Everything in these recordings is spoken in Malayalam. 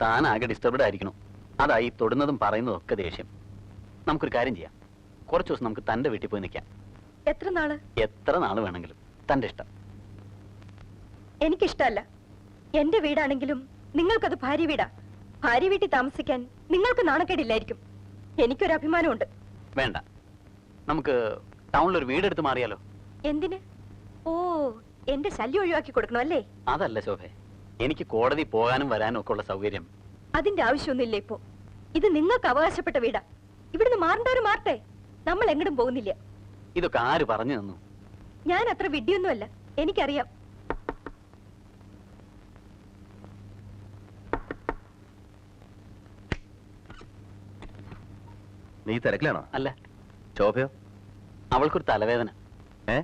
താൻ ആകെ ഡിസ്റ്റർബ്ഡ് ആയിരിക്കണം അതായി തൊടുന്നതും പറയുന്നതും ഒക്കെ ദേഷ്യം. നമുക്കൊരു കാര്യം ചെയ്യാം. കുറച്ചു ദിവസം നമുക്ക് തന്റെ വീട്ടിൽ പോയി നിൽക്കാം. എത്ര നാൾ? എത്ര നാൾ വേണമെങ്കിലും. തന്റെ ഇഷ്ടം. എനിക്കിഷ്ടല്ല എന്റെ വീടാണെങ്കിലും നിങ്ങൾക്കത് ഭാര്യ വീടാ. ഭാര്യ വീട്ടിൽ താമസിക്കാൻ നിങ്ങൾക്ക് നാണക്കേടില്ലായിരിക്കും. എനിക്കൊരു അഭിമാനമുണ്ട്. വേണ്ട. നമുക്ക് ടൗണിൽ ഒരു വീടെടുത്ത് മാറിയാലോ? എന്തിന്? ഓ എന്റെ ശല്യം ഒഴിവാക്കി കൊടുക്കണം അല്ലേ? അതല്ല ശോഭെ. എനിക്ക് കോടതി പോകാനും വരാനും ഒക്കെ ഉള്ള സൗകര്യം. അതിന്റെ ആവശ്യമൊന്നുമില്ല ഇപ്പോ. ഇത് നിങ്ങൾക്ക് അവകാശപ്പെട്ട വീടാ. ഇവിടുന്ന് മാറണ്ടവര് മാറട്ടെ. നമ്മൾ എങ്ങടും പോകുന്നില്ല. ഇതൊക്കെ ആര് പറഞ്ഞു തന്നു? ഞാൻ അത്ര വിഡ്ഢിയൊന്നുമല്ല. എനിക്കറിയാം. നീ തിരക്കിലാണോ? അല്ല. ശോഭയോ അവൾക്കൊരു തലവേദന. ഏ?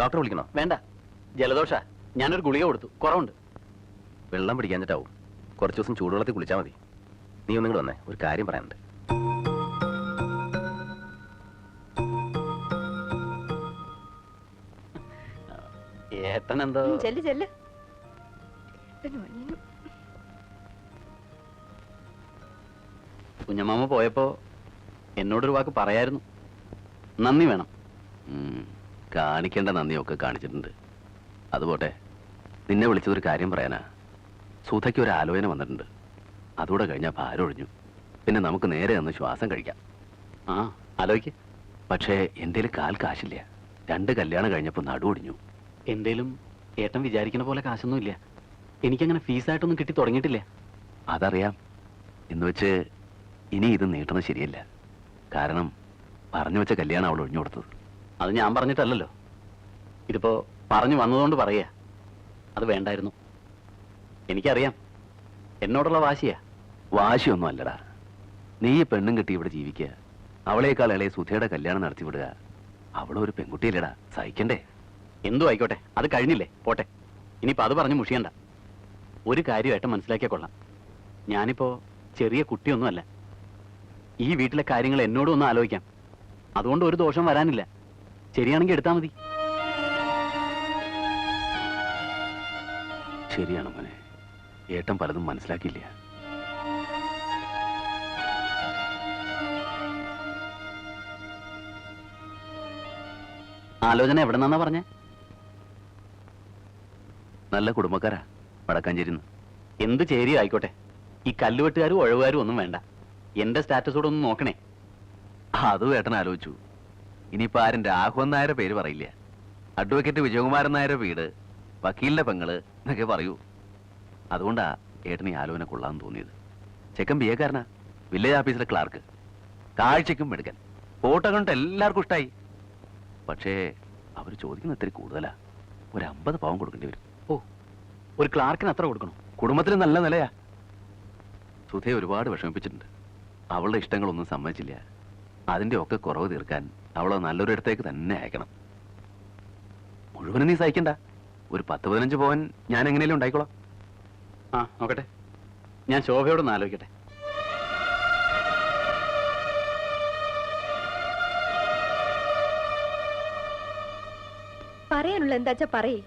ഡോക്ടറെ വിളിക്കണോ? വേണ്ട. ജലദോഷ. ഞാനൊരു ഗുളിക കൊടുത്തു. കുറവുണ്ട്. വെള്ളം പിടിക്കാഞ്ഞിട്ടാവും. കുറച്ച് ദിവസം ചൂടുവെള്ളത്തിൽ കുളിച്ചാൽ മതി. നീ ഒന്നും കൂടെ വന്നേ ഒരു കാര്യം പറയാനുണ്ട്. ഏട്ടൻ എന്തോ ഉം, ചെല്ല് ചെല്ല്. ഏട്ടനും അനിയനും. കുഞ്ഞമ്മാമ പോയപ്പോ എന്നോടൊരു വാക്ക് പറയായിരുന്നു. നന്ദി വേണം. കാണിക്കേണ്ട നന്ദിയൊക്കെ കാണിച്ചിട്ടുണ്ട്. അതുപോട്ടെ നിന്നെ വിളിച്ചതൊരു കാര്യം പറയാനാ. സുധയ്ക്ക് ഒരു ആലോചന വന്നിട്ടുണ്ട്. അതുകൂടെ കഴിഞ്ഞാൽ ഭാരമൊഴിഞ്ഞു പിന്നെ നമുക്ക് നേരെ ഒന്ന് ശ്വാസം കഴിക്കാം. ആ ആലോചിക്ക്. പക്ഷേ എന്തേലും കാൽ കാശില്ല. രണ്ട് കല്യാണം കഴിഞ്ഞപ്പോൾ നടു ഒടിഞ്ഞു. എന്തേലും ഏട്ടൻ വിചാരിക്കുന്ന പോലെ കാശൊന്നും ഇല്ല എനിക്കങ്ങനെ ഫീസായിട്ടൊന്നും കിട്ടി തുടങ്ങിയിട്ടില്ല. അതറിയാം. എന്ന് വെച്ച് ഇനി ഇത് നീട്ടുന്നത് ശരിയല്ല. കാരണം പറഞ്ഞു വെച്ച കല്യാണം അവൾ ഒഴിഞ്ഞു കൊടുത്തത്. അത് ഞാൻ പറഞ്ഞിട്ടല്ലല്ലോ. ഇതിപ്പോ പറഞ്ഞു വന്നതുകൊണ്ട് പറയുക. അത് വേണ്ടായിരുന്നു. എനിക്കറിയാം. എന്നോടുള്ള വാശിയാ. വാശിയൊന്നും അല്ലടാ നീ ഈ പെണ്ണും കെട്ടി ഇവിടെ ജീവിക്കുക. അവളേക്കാൾ ഇളയ സുധയുടെ കല്യാണം നടത്തി വിടുക. അവളൊരു പെൺകുട്ടിയല്ലടാ. സഹിക്കണ്ടേ? എന്തു ആയിക്കോട്ടെ? അത് കഴിഞ്ഞില്ലേ? പോട്ടെ. ഇനിയിപ്പോൾ അത് പറഞ്ഞു മുഷിയണ്ട. ഒരു കാര്യമായിട്ട് മനസ്സിലാക്കിയാൽ കൊള്ളാം. ഞാനിപ്പോ ചെറിയ കുട്ടിയൊന്നുമല്ല. ഈ വീട്ടിലെ കാര്യങ്ങൾ എന്നോടും ഒന്ന് ആലോചിക്കാം. അതുകൊണ്ട് ഒരു ദോഷം വരാനില്ല. ശരിയാണെങ്കിൽ എടുത്താൽ മതി. ശരിയാണ് മോനെ. ഏട്ടൻ പലതും മനസ്സിലാക്കിയില്ല. ആലോചന എവിടെ നിന്നാ പറഞ്ഞേ? നല്ല കുടുംബക്കാരാ വടക്കാഞ്ചേരിന്ന് എന്ത് ചേരി ആയിക്കോട്ടെ. ഈ കല്ലുവെട്ടുകാരും ഒഴവുകാരും ഒന്നും വേണ്ട. എന്റെ സ്റ്റാറ്റസോടെ ഒന്ന് നോക്കണേ. അതും ഏട്ടൻ ആലോചിച്ചു. ഇനിയിപ്പോ ആരും രാഘവൻ നായരെ പേര് പറയില്ല. അഡ്വക്കേറ്റ് വിജയകുമാരൻ നായരെ വീട് വക്കീലിന്റെ പെങ്ങൾ എന്നൊക്കെ പറയൂ. അതുകൊണ്ടാ ഏട്ടനീ ഈ ആലോചന കൊള്ളാന്ന് തോന്നിയത്. ചെക്കൻ ബി എക്കാരനാ വില്ലേജ് ഓഫീസിലെ ക്ലാർക്ക്. കാഴ്ചയ്ക്കും മെടുക്കൻ. ഫോട്ടോ കണ്ടിട്ട് എല്ലാവർക്കും ഇഷ്ടമായി പക്ഷേ അവർ ചോദിക്കുന്ന ഇത്തിരി കൂടുതലാ. ഒരു അമ്പത് പാവം കൊടുക്കേണ്ടി വരും. ഓ ഒരു ക്ലാർക്കിന് അത്ര കൊടുക്കണോ? കുടുംബത്തിന് നല്ല നിലയാ. സുധയെ ഒരുപാട് വിഷമിപ്പിച്ചിട്ടുണ്ട്. അവളുടെ ഇഷ്ടങ്ങളൊന്നും സമ്മതിച്ചില്ല. അതിന്റെ ഒക്കെ കുറവ് തീർക്കാൻ അവളെ നല്ലൊരു ഇടത്തേക്ക് തന്നെ അയക്കണം. മുഴുവനും നീ സഹിക്കണ്ട. ഒരു പത്ത് പതിനഞ്ച് പോവൻ ഞാൻ എങ്ങനെയും ഉണ്ടായിക്കോളാം. ആ നോക്കട്ടെ. ഞാൻ ശോഭയോടൊന്ന് ആലോചിക്കട്ടെ. പറയാനുള്ള എന്താച്ചാ പറയേ.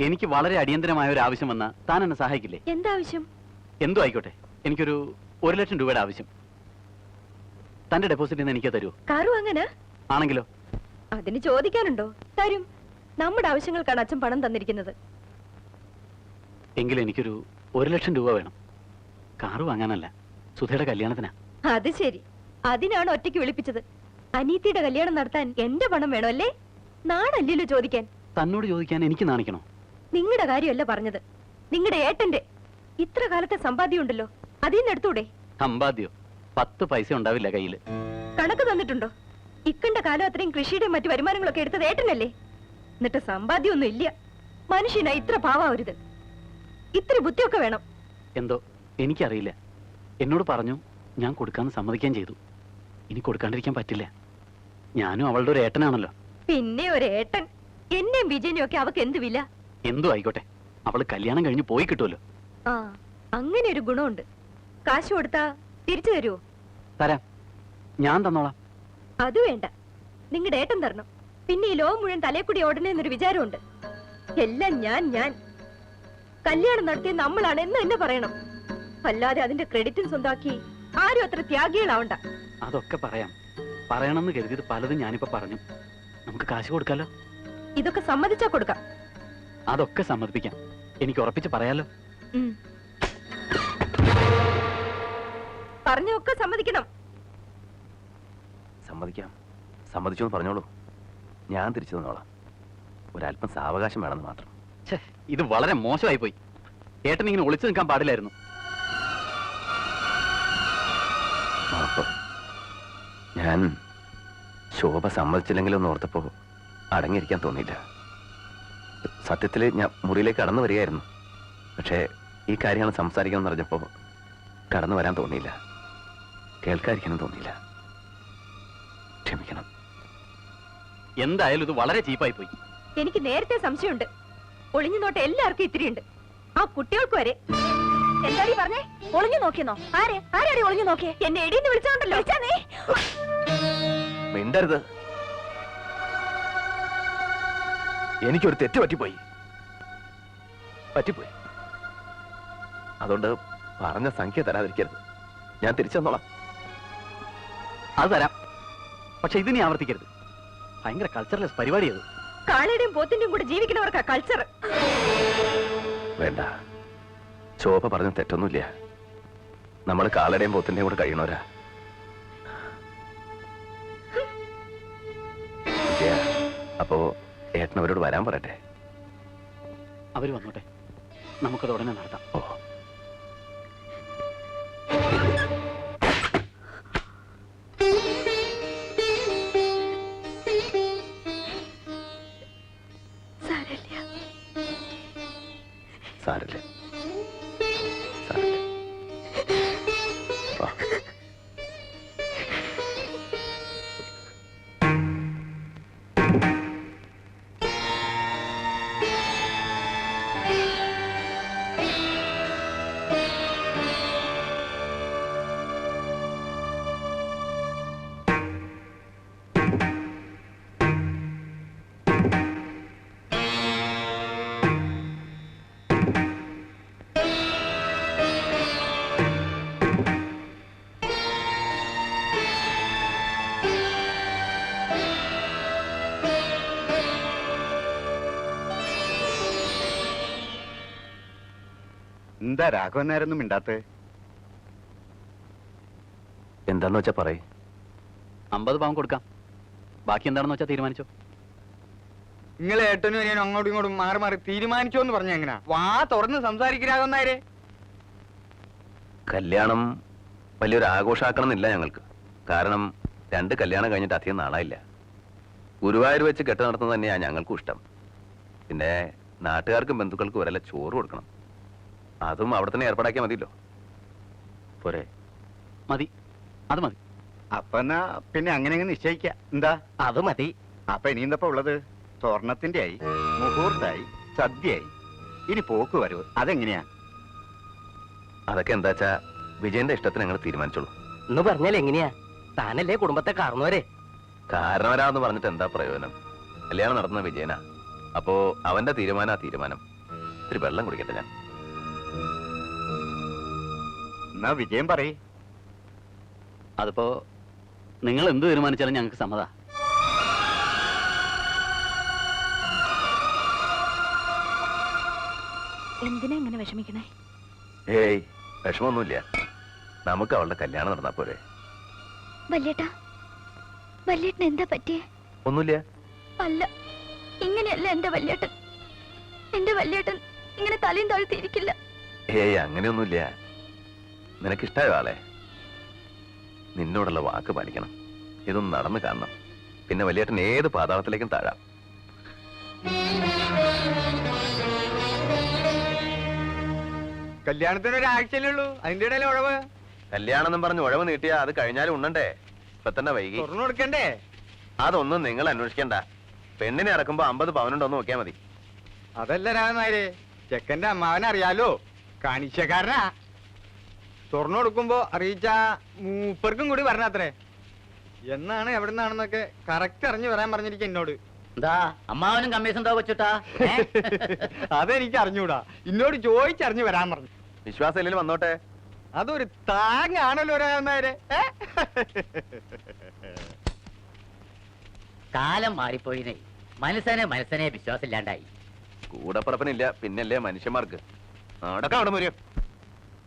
എനിക്ക് വളരെ അടിയന്തരമായ ഒരു ആവശ്യം വന്ന താൻ എന്നെ സഹായിക്കില്ലേ? എന്താവശ്യം എന്തോ ആയിക്കോട്ടെ. എനിക്കൊരു ഒരു ലക്ഷം രൂപയുടെ ആവശ്യം. തന്റെ ഡെപ്പോസിറ്റ് എനിക്ക് തരുമോ കാറു അങ്ങനെ? ആണെങ്കിലോ? അതിന് ചോദിക്കാനുണ്ടോ? തരും. നമ്മുടെ ആവശ്യങ്ങൾക്കാണ് അച്ഛൻ പണം തന്നിരിക്കുന്നത്. എങ്കിൽ എനിക്കൊരു ഒരു ലക്ഷം രൂപ വേണം. കാറ് വാങ്ങാനല്ല സുധയുടെ കല്യാണത്തിനാ. അത് ശരി. അതിനാണ് ഒറ്റയ്ക്ക് വിളിപ്പിച്ചത്. അനീത്തിയുടെ കല്യാണം നടത്താൻ എന്റെ പണം വേണോ അല്ലേ? നാണല്ലല്ലോ ചോദിക്കാൻ. തന്നോട് ചോദിക്കാൻ എനിക്ക് നാണിക്കണോ? നിങ്ങളുടെ കാര്യമല്ല പറഞ്ഞത്. നിങ്ങളുടെ ഏട്ടന്റെ. ഇത്ര കാലത്തെ സമ്പാദ്യം ഉണ്ടല്ലോ അതിൽ നിന്ന് എടുത്തൂടെ? സമ്പാദ്യോ? പത്ത് പൈസ ഉണ്ടാവില്ല കയ്യിൽ കണക്ക് തന്നിട്ടുണ്ടോ? ഇക്കണ്ട കാലം അത്രയും കൃഷിയുടെയും മറ്റു വരുമാനങ്ങളൊക്കെ എടുത്തത് ഏട്ടനല്ലേ? എന്നിട്ട് സമ്പാദ്യമൊന്നും ഇല്ല. മനുഷ്യനാ ഇത്ര പാവാവരുത്. ഇത്ര ബുദ്ധിയൊക്കെ വേണം. എന്തോ? എനിക്കറിയില്ല. എന്നോട് പറഞ്ഞു ഞാൻ കൊടുക്കാന്ന് സമ്മതിക്കാൻ ചെയ്തു. ഇനി കൊടുക്കാണ്ടിരിക്കാൻ പറ്റില്ല. ഞാനും അവളുടെ ഒരു ഏട്ടനാണല്ലോ. പിന്നെ ഒരു ഏട്ടൻ. എന്നെയും വിജയനെയും ഒക്കെ അവക്ക് എന്ത് വില? എന്തോ ആയിക്കോട്ടെ. അവൾ കല്യാണം കഴിഞ്ഞ് പോയി കിട്ടുമല്ലോ. ആ അങ്ങനെ ഒരു ഗുണമുണ്ട്. കാശ് കൊടുത്താ തിരിച്ചു തരുമോ തരാം. ഞാൻ തന്നോളാം. അത് വേണ്ട. നിങ്ങളുടെ ഏട്ടൻ തരണം. പിന്നെ ഈ ലോകം മുഴുവൻ തലേക്കുടി ഓടണേന്നൊരു വിചാരമുണ്ട്. എല്ലാം ഞാൻ ഞാൻ. കല്യാണം നടത്തിയ നമ്മളാണ് എന്ന് എന്നെ പറയണം. അല്ലാതെ അതിന്റെ ക്രെഡിറ്റും സ്വന്താക്കി ആരും അത്ര ത്യാഗികളാവണ്ട. അതൊക്കെ പറയാം. പറയണമെന്ന് കരുതിയത് പലതും ഞാനിപ്പോ പറഞ്ഞു. നമുക്ക് കാശ് കൊടുക്കാലോ? ഇതൊക്കെ സമ്മതിച്ചാ കൊടുക്കാം. അതൊക്കെ സമ്മതിപ്പിക്കാം. എനിക്ക് ഉറപ്പിച്ച് പറയാലോ. പറഞ്ഞൊക്കെ സമ്മതിക്കണം. സമ്മതിക്കാം. സമ്മതിച്ചോന്ന് പറഞ്ഞോളൂ. ഞാൻ തിരിച്ചു തന്നോളാം. ഒരല്പം സാവകാശം വേണമെന്ന് മാത്രം. ഇത് വളരെ മോശമായി പോയി ഏട്ടൻ ഇങ്ങനെ ഒളിച്ചു നിൽക്കാൻ പാടില്ലായിരുന്നു. ഞാൻ ശോഭ സമ്മതിച്ചില്ലെങ്കിലൊന്ന് ഓർത്തപ്പോ അടങ്ങിയിരിക്കാൻ തോന്നിയില്ല. സത്യത്തിൽ ഞാൻ മുറിയിലേക്ക് കടന്നു വരികയായിരുന്നു. പക്ഷേ ഈ കാര്യങ്ങൾ സംസാരിക്കണം പറഞ്ഞപ്പോ കടന്നു വരാൻ തോന്നിയില്ല. കേൾക്കാതിരിക്കാനും തോന്നിയില്ല. ക്ഷമിക്കണം. എന്തായാലും ഇത് വളരെ ചീപ്പായി പോയി എനിക്ക് നേരത്തെ സംശയമുണ്ട്. ഒളിഞ്ഞു നോട്ട എല്ലാവർക്കും ഇത്തിരിയുണ്ട്. ആ കുട്ടികൾക്ക് വരെ. എന്താടി പറഞ്ഞേ? ഒളിഞ്ഞു നോക്കിയെന്നോ? ആരെ? ആരാടി ഒളിഞ്ഞു നോക്കിയേ? എന്നെ എടീന്ന് വിളിച്ചോണ്ടല്ലോ. നീ. മിണ്ടരുത്. എനിക്കൊരു തെറ്റ് പറ്റിപ്പോയി. പറ്റിപ്പോയി. അതുകൊണ്ട് പറഞ്ഞ സംഖ്യ തരാതിരിക്കരുത്. ഞാൻ തിരിച്ചെന്നോളാം അത് തരാം. പക്ഷെ ഇതിനെ ആവർത്തിക്കരുത്. ഭയങ്കര കൾച്ചറലെസ് പരിപാടി അത് കാളയുടെയും പോത്തിന്റെയും കൂടെ ജീവിക്കുന്നവർക്കാ കൾച്ചർ വേണ്ട. ശോഭ പറഞ്ഞ തെറ്റൊന്നുമില്ല. നമ്മൾ കാളയുടെയും പോത്തിന്റെയും കൂടെ കഴിയണവരാ അപ്പോ ഏട്ടനവരോട് വരാൻ പറയട്ടെ? അവർ വന്നോട്ടെ. നമുക്കത് ഉടനെ നടത്താം. ഓ. എന്താ രാഘവൻ നേരൊന്നും മിണ്ടാത്തേ? എന്താന്ന് വെച്ചാ പറയ്. അമ്പത് പവൻ കൊടുക്കാം. ബാക്കി എന്താണെന്ന് വെച്ചാ തീരുമാനിച്ചോ. നിങ്ങൾ ഏട്ടനും ഞാൻ അങ്ങോട്ടും ഇങ്ങോട്ടും മാറി മാറി തീരുമാനിച്ചോ എന്ന് പറഞ്ഞ എങ്ങനാ? വാ തുറന്ന് സംസാരിക്കാകുന്നേ കല്യാണം വലിയൊരു ആഘോഷാക്കണമെന്നില്ല ഞങ്ങൾക്ക്. കാരണം രണ്ട് കല്യാണം കഴിഞ്ഞിട്ട് അധികം നാളായില്ല. ഗുരുവായൂർ വെച്ച് കെട്ട് നടത്തുന്നത് തന്നെയാണ് ഞങ്ങൾക്കും ഇഷ്ടം. പിന്നെ നാട്ടുകാർക്കും ബന്ധുക്കൾക്കും ഒരല്ല ചോറ് കൊടുക്കണം. അതും അവിടെ തന്നെ ഏർപ്പാടാക്കിയാൽ മതിയല്ലോ. പോരെ. മതി. അത് മതി. അപ്പൊ എന്നാ പിന്നെ അങ്ങനെ അങ്ങ് നിശ്ചയിക്ക. എന്താ? അത് മതി. അപ്പൊ ഇനി എന്തപ്പോ ഉള്ളത്? സ്വർണത്തിന്റെ ആയി മുഹൂർത്തായി സദ്യയായി. ഇനി പോക്ക് വരൂ അതെങ്ങനെയാ? അതൊക്കെ എന്താ വെച്ചാ വിജയന്റെ ഇഷ്ടത്തിന് ഞങ്ങൾ തീരുമാനിച്ചോളൂ. എന്ന് പറഞ്ഞാൽ എങ്ങനെയാ? താനല്ലേ കുടുംബത്തെ കാരണവരെ കാരണവരാന്ന് പറഞ്ഞിട്ട് എന്താ പ്രയോജനം? കല്യാണം നടന്ന വിജയനാ. അപ്പോ അവന്റെ തീരുമാനം ആ തീരുമാനം. ഇത്തിരി വെള്ളം കുടിക്കട്ടെ ഞാൻ. എന്നാ വിജയം പറയ്. അതിപ്പോ നിങ്ങൾ എന്ത് തീരുമാനിച്ചാലും ഞങ്ങൾക്ക് സമ്മത. എന്തിനാ ഇങ്ങനെ വിഷമിക്കണേ? ഏയ് വിഷമൊന്നുമില്ല. നമുക്ക് അവളുടെ കല്യാണം നടന്നാ പോരെ. വല്യേട്ടാ വല്യേട്ടന് എന്താ പറ്റിയേ? ഒന്നുമില്ല. അല്ല ഇങ്ങനെയല്ല എന്റെ വല്യേട്ടൻ. എന്റെ വല്യേട്ടൻ ഇങ്ങനെ തലയും താഴ്ത്തിയിരിക്കില്ല ഏയ് അങ്ങനെയൊന്നുമില്ല. നിനക്കിഷ്ടായോ ആളെ? നിന്നോടുള്ള വാക്ക് പാലിക്കണം. ഇതൊന്ന് നടന്നു കാണണം. പിന്നെ വലിയേട്ടൻ ഏത് പാതാളത്തിലേക്കും താഴാം. കല്യാണത്തിന് ഒരാഴ്ചയല്ലേ ഉള്ളൂ. അതിന്റെ ഇടയിലെ ഉഴവ്. കല്യാണം എന്നും പറഞ്ഞ് ഉഴവ് നീട്ടിയാ അത് കഴിഞ്ഞാലും ഉണ്ണണ്ടേ? ഇപ്പൊ തന്നെ വൈകി. കൊടുക്കണ്ടേ അതൊന്നും നിങ്ങൾ അന്വേഷിക്കണ്ട. പെണ്ണിനെ ഇറക്കുമ്പോ അമ്പത് പവനുണ്ടോ നോക്കിയാ മതി. അതല്ല രാഘവനായരെ ചെക്കന്റെ അമ്മാവനെ അറിയാലോ കാണിച്ചക്കാരനാ തുറന്നു കൊടുക്കുമ്പോ അറിയിച്ച മൂപ്പർക്കും കൂടി വരണത്രേ. എന്നാണ് എവിടെ നിന്നാണെന്നൊക്കെ കറക്റ്റ് അറിഞ്ഞു വരാൻ പറഞ്ഞിരിക്കും എന്നോട്. എന്താ അമ്മാവനും കമ്മീഷൻ എന്താ വെച്ചിട്ടാ അതെനിക്ക് അറിഞ്ഞൂടാ എന്നോട് ചോദിച്ചറിഞ്ഞു വരാൻ പറഞ്ഞു. വിശ്വാസം ഇല്ലെങ്കിൽ വന്നോട്ടെ. അതൊരു താങ്ങാണല്ലോ ഏ? കാലം മാറിപ്പോയിനെ. മനസ്സനെ മനസ്സനെ വിശ്വാസമില്ലാണ്ടായി. കൂടപ്പറപ്പനില്ല. പിന്നല്ലേ മനുഷ്യന്മാർക്ക്. നടക്കാം അവിടെ മുരിയോ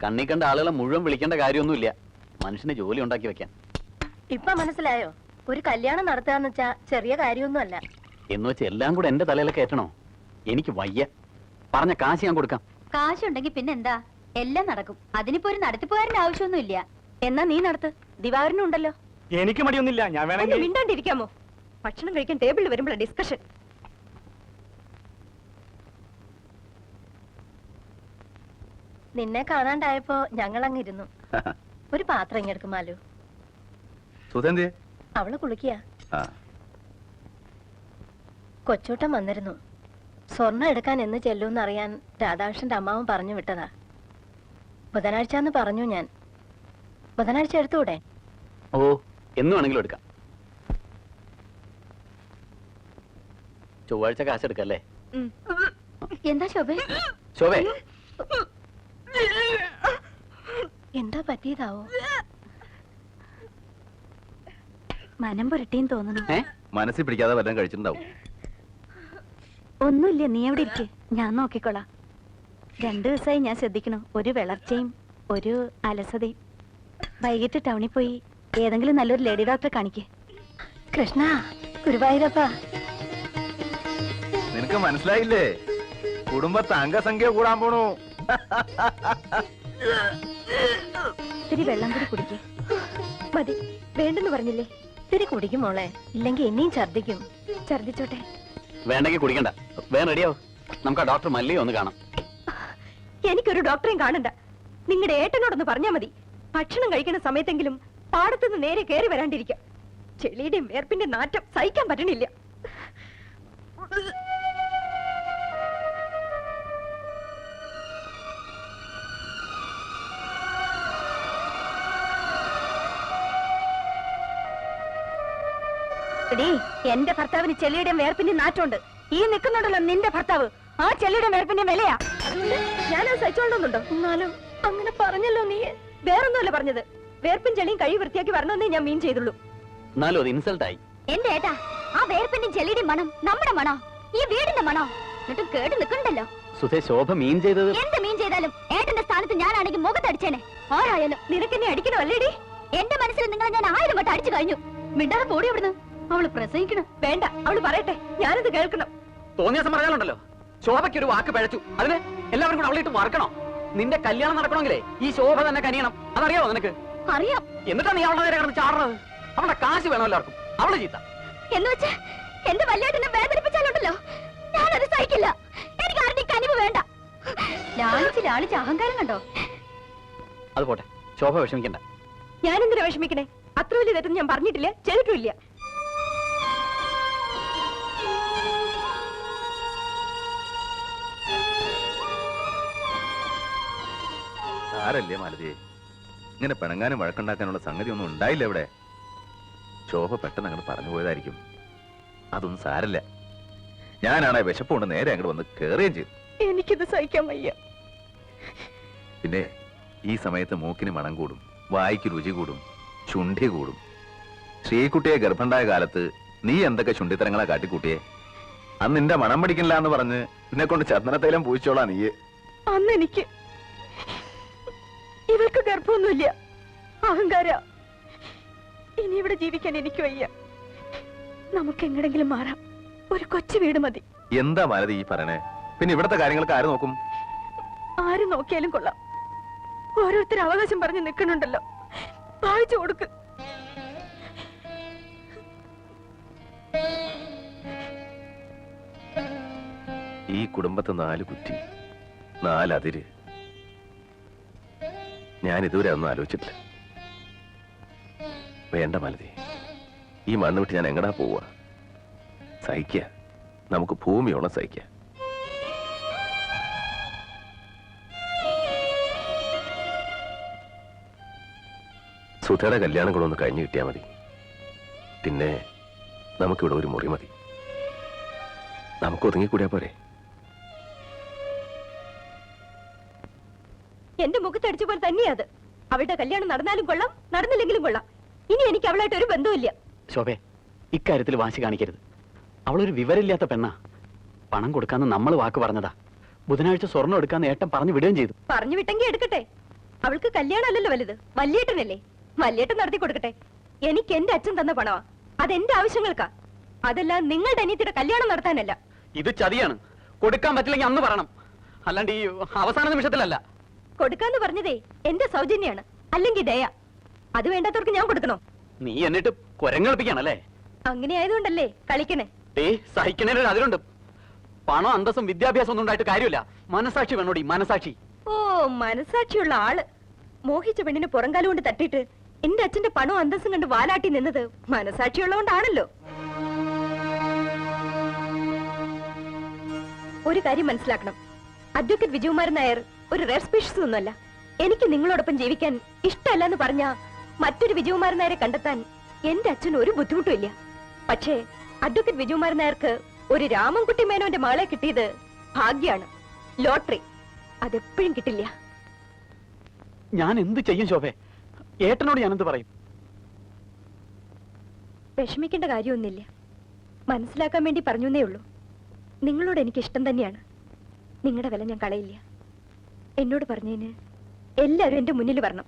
കണ്ണി കണ്ട ആളുകളെ മുഴുവൻ വിളിക്കേണ്ട കാര്യമൊന്നുമില്ല. മനുഷ്യന് ജോലി ഉണ്ടാക്കി വെക്കാൻ. ഇപ്പൊ മനസ്സിലായോ? ഒരു കല്യാണം നടത്തുകയെന്ന് വെച്ചാ ചെറിയ കാര്യമൊന്നുമല്ല. എന്ന് വെച്ച് എല്ലാം കൂടെ എന്റെ തലയിലെ കയറ്റണോ? എനിക്ക് വയ്യ. പറഞ്ഞ കാശ് ഞാൻ കൊടുക്കാം. കാശുണ്ടെങ്കിൽ പിന്നെന്താ? എല്ലാം നടക്കും. അതിനിപ്പോ ഒരു നടത്തിപ്പുകാരന്റെ ആവശ്യമൊന്നുമില്ല. എന്നാ നീ നടത്ത്? ദിവാകരനും ഉണ്ടല്ലോ. എനിക്ക് മടിയൊന്നുമില്ല. ഞാൻ ഒന്ന് വേണമെങ്കിൽ മിണ്ടാണ്ടിരിക്കാമോ? ഭക്ഷണം കഴിക്കാൻ ടേബിളിൽ വരുമ്പോഴാണ് ഡിസ്കഷൻ നിന്നെ കാണാണ്ടായപ്പോ ഞങ്ങൾ അങ്ങിരുന്നു ഒരു പാത്രം ഇങ്ങെടുക്കുമാലോ അവൾ കുളിക്കുക ആ. കൊച്ചൂട്ടൻ വന്നിരുന്നു. സ്വർണം എടുക്കാൻ എന്ന് ചെല്ലൂന്ന് അറിയാൻ രാധാകൃഷ്ണന്റെ അമ്മാവൻ പറഞ്ഞു വിട്ടതാ. ബുധനാഴ്ച എന്ന് പറഞ്ഞു ഞാൻ. ബുധനാഴ്ച എടുത്തുകൂടെ ഓ എന്നുവാണെങ്കിലും എടുക്കാം. ചൊവ്വാഴ്ച കാശെടുക്കല്ലേ എന്താ ശോഭേ? ശോഭേ. എന്താ പറ്റിയതാവോ? മനം പുരട്ടിയും തോന്നുന്നു. മനസ്സിൽ പിടിക്കാതെ വല്ലതും കഴിച്ചിട്ടുണ്ടാവും. ഒന്നുമില്ല നീ എവിടെ ഇരിക്ക്? ഞാൻ നോക്കിക്കോളാം. രണ്ടു ദിവസമായി ഞാൻ ശ്രദ്ധിക്കണം ഒരു വിളർച്ചയും ഒരു അലസതയും. വൈകിട്ട് ടൗണിൽ പോയി ഏതെങ്കിലും നല്ലൊരു ലേഡി ഡോക്ടറെ കാണിക്കേ. കൃഷ്ണ ഗുരുവായൂരപ്പ. നിനക്ക് മനസ്സിലായില്ലേ? കുടുംബത്തെ അംഗസംഖ്യ കൂടാൻ പോണു. ഇത്തിരി വെള്ളം കൂടി കുടിക്കേ. മതി. വേണ്ടെന്ന് പറഞ്ഞില്ലേ? ഇത്തിരി കുടിക്കും മോളെ. ഇല്ലെങ്കിൽ എന്നെയും ഛർദിക്കും ഛർദിച്ചോട്ടെ വേണ്ടെങ്കിൽ കുടിക്കണ്ട. വേറെ റെഡിയാവും നമുക്ക് ആ ഡോക്ടർ മല്ലി ഒന്ന് കാണാം. എനിക്കൊരു ഡോക്ടറെയും കാണണ്ട. നിങ്ങളുടെ ഏട്ടനോടൊന്ന് പറഞ്ഞാ മതി. ഭക്ഷണം കഴിക്കുന്ന സമയത്തെങ്കിലും പാടത്തുനിന്ന് നേരെ കയറി വരാണ്ടിരിക്കുക ചെളിയുടെയും വേർപ്പിന്റെ നാറ്റം സഹിക്കാൻ പറ്റണില്ല. എടീ, എന്റെ ഭർത്താവിന് ചെളിയുടെയും വേർപ്പിന്റെയും നാറ്റമുണ്ട്. ഈ നിൽക്കുന്നുണ്ടല്ലോ നിന്റെ ഭർത്താവ്. ആ ചെളിയുടെ വേർപ്പിന്റെ വിലയാ. അതുകൊണ്ട് ഞാനത് സഹിച്ചോണ്ടോന്നുണ്ടോ എന്നാലും അങ്ങനെ പറഞ്ഞല്ലോ നീ. വേറൊന്നുമല്ല പറഞ്ഞത്. വേർപ്പും ചെളിയും കഴി വൃത്തിയാക്കി വരണമെന്നേ ഞാൻ മീൻ ചെയ്തുള്ളൂ. എന്നാലും അത് ഇൻസൾട്ടായി. എന്റെ ഏട്ടാ ആ വേർപ്പിന്റെ ചെളിയുടെ മണം നമ്മുടെ മണോ? ഈ വീടിന്റെ മണോ? എന്നിട്ടും കേട്ട് നിൽക്കണ്ടല്ലോ. സുധേ ശോഭ മീൻ ചെയ്തത് എന്ത് മീൻ ചെയ്താലും ഏട്ടന്റെ സ്ഥാനത്ത് ഞാനാണെങ്കിൽ മുഖത്തടിച്ചേനെ. ആരായാലും നിനക്കെന്നെ അടിക്കണമല്ലേടി? എന്റെ മനസ്സിൽ നിങ്ങളെ ഞാൻ ആയിരം വട്ടം അടിച്ചു കഴിഞ്ഞു. മിണ്ടാതെ പോടി അവിടുന്ന്. അവൾ പ്രസവിക്കണം വേണ്ട അവൾ പറയട്ടെ. ഞാനത് കേൾക്കണം. തോന്നിയ ദിവസം പറഞ്ഞാലുണ്ടല്ലോ ശോഭയ്ക്ക് ഒരു വാക്ക് പഴച്ചു. അതിന് എല്ലാവരും കൂടെ അവളിട്ട് മറക്കണോ? നിന്റെ കല്യാണം നടക്കണമെങ്കിലേ ഈ ശോഭ തന്നെ കനിയണം. അതറിയാവോ നിനക്ക്? അറിയാം. എന്നിട്ടാ നീ അവളുടെ നേരെ കിടന്ന് ചാടുന്നത് അവളുടെ കാശ് വേണം എല്ലാവർക്കും. അവൾ ചീത്ത. എന്ന് വെച്ച് എന്റെ വല്യേട്ടനെ വേദനിപ്പിച്ചാലുണ്ടല്ലോ. ഞാനത് സഹിക്കില്ല. എനിക്ക് ആരുടെ കനിവ് വേണ്ട. ലാളിച്ച് ലാളിച്ച് അഹങ്കാരം കണ്ടോ? അത് പോട്ടെ. ശോഭ വിഷമിക്കണ്ട. ഞാനെന്തിനാ വിഷമിക്കണേ? അത്ര വലിയ തെറ്റൊന്നും ഞാൻ പറഞ്ഞിട്ടില്ല. ചെയ്തിട്ടുമില്ല ആരല്ലേ മാലതി? ഇങ്ങനെ പിണങ്ങാനും വഴക്കുണ്ടാക്കാനുള്ള സംഗതി ഒന്നും ഉണ്ടായില്ല ഇവിടെ. ശോഭ പെട്ടെന്ന് അങ്ങോട്ട് പറഞ്ഞു പോയതായിരിക്കും. അതൊന്നും സാരല്ല. ഞാനാണ് വിശപ്പുകൊണ്ട് നേരെ അങ്ങോട്ട് വന്ന് കയറുകയും ചെയ്തു. എനിക്കിത് സഹിക്കാൻ വയ്യ. പിന്നെ ഈ സമയത്ത് മൂക്കിന് മണം കൂടും വായിക്ക് രുചി കൂടും ചുണ്ടി കൂടും. ശ്രീകുട്ടിയെ ഗർഭണ്ടായ കാലത്ത് നീ എന്തൊക്കെ ചുണ്ടിത്തരങ്ങളാ കാട്ടിക്കൂട്ടിയെ? അന്ന് നിന്റെ മണം പിടിക്കില്ല എന്ന് പറഞ്ഞ് നിന്നെ കൊണ്ട് ചന്ദനത്തൈലം പൂച്ചോളാ നീയെ. അന്ന് എനിക്ക് ഇവൾക്ക് ഗർഭമൊന്നുമില്ല. അഹങ്കാര. ഇനി ഇവിടെ ജീവിക്കാൻ എനിക്ക് വയ്യ. നമുക്ക് എങ്ങടെങ്കിലും മാറാം. ഒരു കൊച്ചു വീട് മതി. എന്താ മാലതി ഈ പറയണേ? പിന്നെ ഇവിടത്തെ കാര്യങ്ങൾക്ക് ആര് നോക്കും? ആര് നോക്കിയാലും കൊള്ളാം. ഓരോരുത്തർ അവകാശം പറഞ്ഞ് നിൽക്കുന്നുണ്ടല്ലോ. വായിച്ചു കൊടുക്ക്. ഈ കുടുംബത്തെ നാല് കുറ്റി നാലതിര് ഞാൻ ഇതുവരെ ഒന്നും ആലോചിച്ചിട്ടില്ല. വേണ്ട മലതി. ഈ മണ്ണ് വിട്ട് ഞാൻ എങ്ങടാ പോവുക? സഹിക്ക. നമുക്ക് ഭൂമിയോളം സഹിക്ക. സുധയുടെ കല്യാണം കൂടെ ഒന്ന് കഴിഞ്ഞു കിട്ടിയാൽ മതി. പിന്നെ നമുക്കിവിടെ ഒരു മുറി മതി. നമുക്ക് ഒതുങ്ങിക്കൂടിയാ പോരെ. എന്റെ മുഖത്തടിച്ച പോലെ തന്നെയാ അത്. അവളുടെ കല്യാണം നടന്നാലും കൊള്ളാം നടന്നില്ലെങ്കിലും കൊള്ളാം. ഇനി എനിക്ക് അവളായിട്ട് ഒരു ബന്ധമില്ല ശോഭ ഇക്കാര്യത്തിൽ വാശി കാണിക്കരുത്. അവളൊരു വിവരമില്ലാത്ത പെണ്ണാ. പണം കൊടുക്കാന്ന് നമ്മൾ വാക്ക് പറഞ്ഞതാ. ബുധനാഴ്ച സ്വർണം എടുക്കാന്ന് ഏട്ടൻ പറഞ്ഞു വിടുകയും ചെയ്തു. പറഞ്ഞു വിട്ടെങ്കിൽ എടുക്കട്ടെ. അവൾക്ക് കല്യാണം അല്ലല്ലോ വലുത്. വല്യേട്ടനല്ലേ വല്യേട്ടൻ നടത്തി കൊടുക്കട്ടെ. എനിക്ക് എന്റെ അച്ഛൻ തന്ന പണമാ. അതെന്റെ ആവശ്യങ്ങൾക്കാ. അതെല്ലാം നിങ്ങളുടെ അനിയത്തിയുടെ കല്യാണം നടത്താനല്ല. ഇത് ചതിയാണ്. കൊടുക്കാൻ പറ്റില്ലെങ്കിൽ അന്ന് പറയണം. അല്ലാണ്ട് ഈ അവസാന നിമിഷത്തിലല്ല. കൊടുക്കാന്ന് പറഞ്ഞതേ എന്റെ സൗജന്യാണ് അല്ലെങ്കിൽ ദയ. അത് വേണ്ടാത്തവർക്ക് ഞാൻ കൊടുക്കണോ? നീ എന്നിട്ട് കുരങ്ങളിപ്പിക്കാണല്ലേ അങ്ങനെ ആയതുകൊണ്ടല്ലേ കളിക്കണേ. ഏ സഹിക്കണേ അതിലുണ്ട് പണം അന്തസ്സും വിദ്യാഭ്യാസം ഒന്നും ഉണ്ടായിട്ട് കാര്യമില്ല. മനസാക്ഷി വേണോടി മനസാക്ഷി. ഓ മനസാക്ഷിയുള്ള ആൾ. മോഹിച്ച പെണ്ണിന് പുറംകാലം കൊണ്ട് തട്ടിയിട്ട് എന്റെ അച്ഛന്റെ പണവും അന്തസ്സും കണ്ട് വാലാട്ടി നിന്നത് മനസാക്ഷിയുള്ളതുകൊണ്ടാണല്ലോ. ഒരു കാര്യം മനസ്സിലാക്കണം. അഡ്വക്കേറ്റ് വിജയകുമാരൻ നായർ ഒരു റെയർ സ്പീഷ്യസ് ഒന്നുമല്ല. എനിക്ക് നിങ്ങളോടൊപ്പം ജീവിക്കാൻ ഇഷ്ടമല്ല എന്ന് പറഞ്ഞ മറ്റൊരു വിജയകുമാരൻ നായരെ കണ്ടെത്താൻ എന്റെ അച്ഛന് ഒരു ബുദ്ധിമുട്ടുമില്ല പക്ഷേ അഡ്വക്കേറ്റ് വിജയകുമാരൻ നായർക്ക് ഒരു രാമൻകുട്ടി മേനോന്റെ മകളെ കിട്ടിയത് ഭാഗ്യാണ്. ലോട്ടറി. അതെപ്പോഴും കിട്ടില്ല. ഞാൻ എന്ത് ചെയ്യും ശോഭ? ഏട്ടനോട് ഞാൻ എന്ത് പറയും? വിഷമിക്കേണ്ട കാര്യമൊന്നുമില്ല. മനസ്സിലാക്കാൻ വേണ്ടി പറഞ്ഞേ ഉള്ളൂ. നിങ്ങളോട് എനിക്ക് ഇഷ്ടം തന്നെയാണ്. നിങ്ങളുടെ വില ഞാൻ കളയില്ല. എന്നോട് പറഞ്ഞതിന് എല്ലാവരും എന്റെ മുന്നിൽ വരണം.